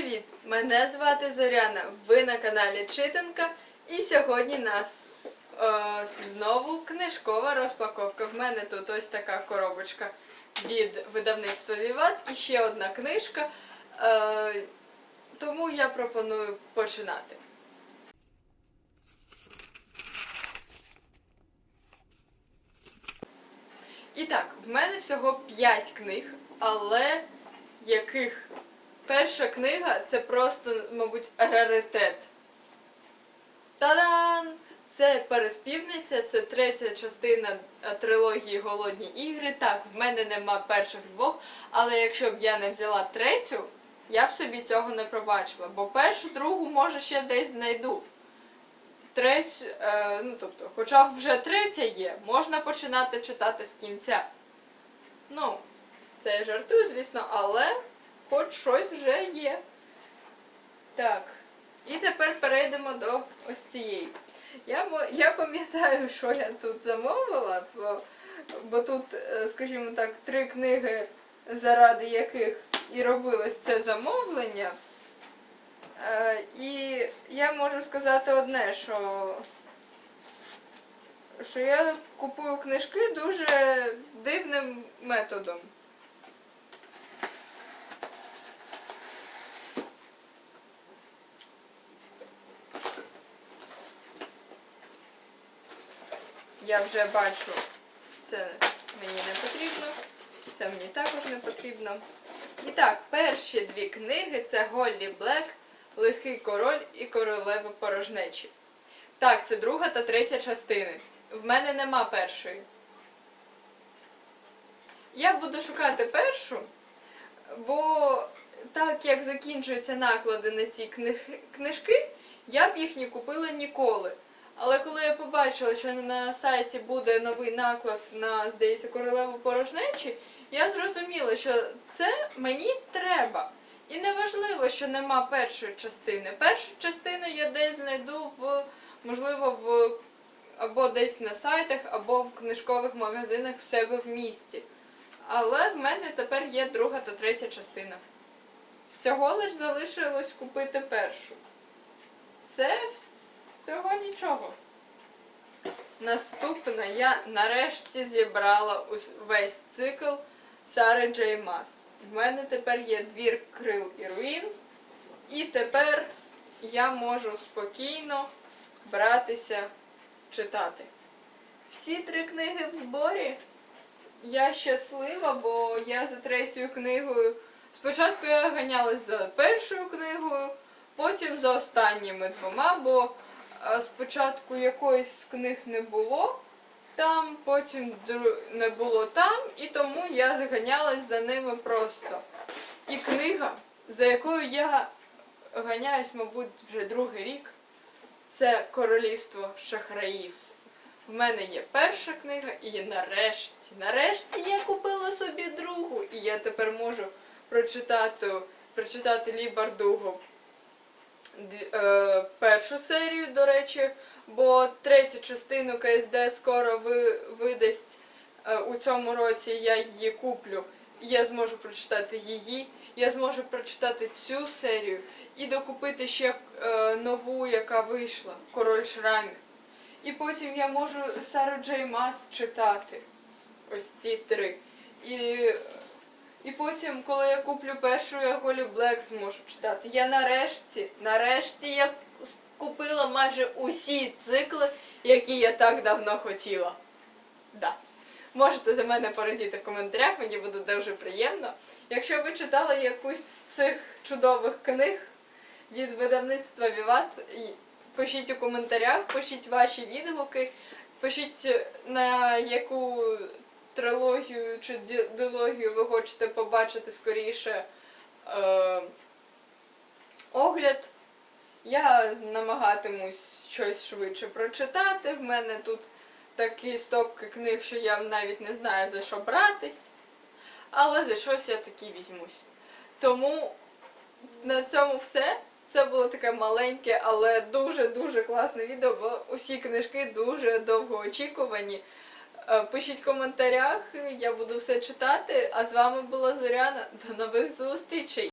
привіт! Мене звати Зоряна. Ви на каналі Читанка. І сьогодні нас е, знову книжкова розпаковка. В мене тут ось така коробочка від видавництва Віват і ще одна книжка. Е, тому я пропоную починати. І так, в мене всього 5 книг, але яких перша книга це просто, мабуть, раритет. Та-дан! Це переспівниця, це третя частина е, трилогії Голодні ігри. Так, в мене нема перших двох, але якщо б я не взяла третю, я б собі цього не пробачила. Бо першу, другу, може, ще десь знайду. Третю, е, ну тобто, хоча вже третя є, можна починати читати з кінця. Ну, це я жартую, звісно, але хоч щось вже є. Так. І тепер перейдемо до ось цієї. Я, я пам'ятаю, що я тут замовила, бо, бо тут, е, скажімо так, три книги, заради яких і робилось це замовлення. Е, І я можу сказати одне, що, що я купую книжки дуже дивним методом. Я вже бачу, це мені не потрібно, це мені також не потрібно. І так, перші дві книги це Голлі Блек, Лихий король і королева порожнечі. Так, це друга та третя частини. В мене нема першої. Я буду шукати першу, бо так як закінчуються наклади на ці книжки, я б їх не купила ніколи. Але коли я побачила, що на сайті буде новий наклад на, здається, королеву порожнечі, я зрозуміла, що це мені треба. І не важливо, що нема першої частини. Першу частину я десь знайду в, можливо, в або десь на сайтах, або в книжкових магазинах в себе в місті. Але в мене тепер є друга та третя частина. Всього лиш залишилось купити першу. Це всього нічого. Наступна я нарешті зібрала весь цикл Сари Джей Мас. В мене тепер є двір крил і руїн. І тепер я можу спокійно братися читати. Всі три книги в зборі. Я щаслива, бо я за третьою книгою. Спочатку я ганялась за першою книгою, потім за останніми двома, бо спочатку якоїсь з книг не було там, потім не було там, і тому я заганялась за ними просто. І книга, за якою я ганяюсь, мабуть, вже другий рік, це Королівство шахраїв. В мене є перша книга, і нарешті, нарешті я купила собі другу, і я тепер можу прочитати, прочитати Лі Бардуго е, першу серію, до речі, бо третю частину КСД скоро ви, видасть е, у цьому році. Я її куплю, я зможу прочитати її. Я зможу прочитати цю серію і докупити ще е, нову, яка вийшла Король шрамів. І потім я можу Сару Джей Мас читати. Ось ці три. І, і потім, коли я куплю першу, я Голі Блек зможу читати. Я нарешті, нарешті я купила майже усі цикли, які я так давно хотіла. Да. Можете за мене порадіти в коментарях, мені буде дуже приємно. Якщо ви читали якусь з цих чудових книг від видавництва Віват, пишіть у коментарях, пишіть ваші відгуки, пишіть на яку трилогію чи дилогію ви хочете побачити скоріше е, огляд. Я намагатимусь щось швидше прочитати. В мене тут такі стопки книг, що я навіть не знаю за що братись. Але за щось я таки візьмусь. Тому на цьому все. Це було таке маленьке, але дуже-дуже класне відео, бо усі книжки дуже довго очікувані. Е, Пишіть в коментарях, я буду все читати. А з вами була Зоряна. До нових зустрічей!